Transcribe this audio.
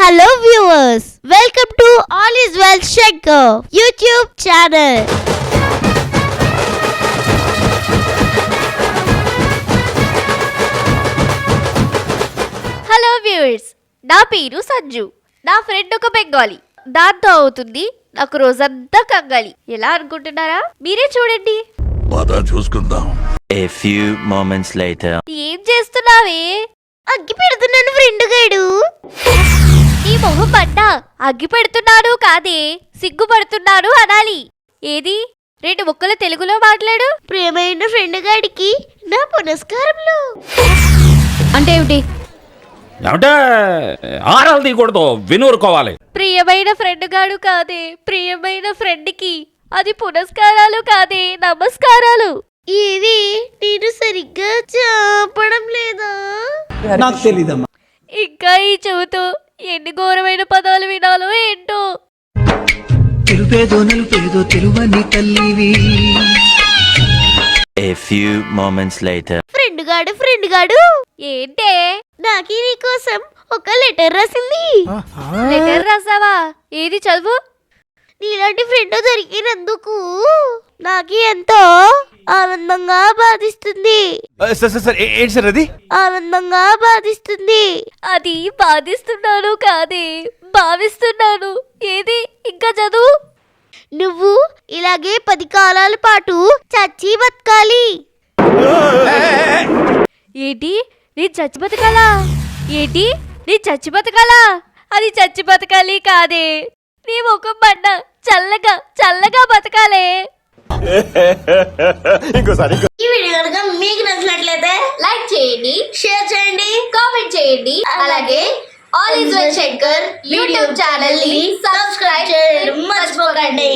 Hello viewers, welcome to All is Well Shaker YouTube channel. Hello viewers నా పేరు సంజు. నా friend ఒక బెంగాలీ దాంతో అవుతుంది నాకు రోజంతా కంగాలి. ఎలా అనుకుంటున్నారా? మీరే చూడండి. పద చూసుకుందాం. A few moments later. ఏం చేస్తున్నావే? అగ్గి పెడుతున్నాను ఫ్రెండ్ గాడు. నీ మొహం పడ్డ అగ్గి పెడుతున్నాడు కాదే సిగ్గుపడుతున్నాడు అనాలి. ఏది? రెండు ముక్కలు తెలుగులో మాట్లాడు. ప్రియమైన ఫ్రెండ్ గాడికి నా పునస్కారములు అంటే ఏమిటి? ఏమంటే? ఆరాలు తీయకూడదు వినూరుకోవాలి. ప్రియమైన ఫ్రెండ్ గాడు కాదే ప్రియమైన ఫ్రెండ్కి అది పునస్కారాలు కాదే నమస్కారాలు. ఇది నేను సరిగ్గా చెప్పడం లేదా? నాకు తెలీదమ్మా. ఇంకా ఈ చెబుతూ ఎన్ని ఘోరమైన పదాలు వినాలో ఏంటో. తెలుపేదో నలుపేదో తెలువని తల్లివి. A few moments later. Friend గాడు ఫ్రెండ్ గాడు. ఏంటే? నాకి నీ కోసం ఒక లెటర్ రాసింది. లెటర్ రాసావా? ఏది చదువు? నీలాంటి ఫ్రెండ్ దొరికినందుకు నాకు ఎంతో ఆనందంగా బాధిస్తుంది. సార్ సార్ సార్ ఏ- ఏంటి సార్ అది? ఆనందంగా బాధిస్తుంది. అది బాధిస్తున్నాను కాదే భావిస్తున్నాను. ఏది? ఇంకా చదువు? నువ్వు ఇలాగే పది కాలాల పాటు చచ్చి బతకాలి. ఏంటి? నీ చచ్చి బతకాలా? ఏంటి? నీ చచ్చి బతకాలా? అది చచ్చి బతకాలి కాదే. నీ ముఖం బండ చల్లగా చల్లగా బతకాలే. ఇంకోసారి ఈ వీడియో కనుక మీకు నచ్చినట్లయితే లైక్ చేయండి షేర్ చేయండి కామెంట్ చేయండి. అలాగే all is well Shankar YouTube ఛానల్ని సబ్స్క్రైబ్ చేయడం మర్చిపోకండి.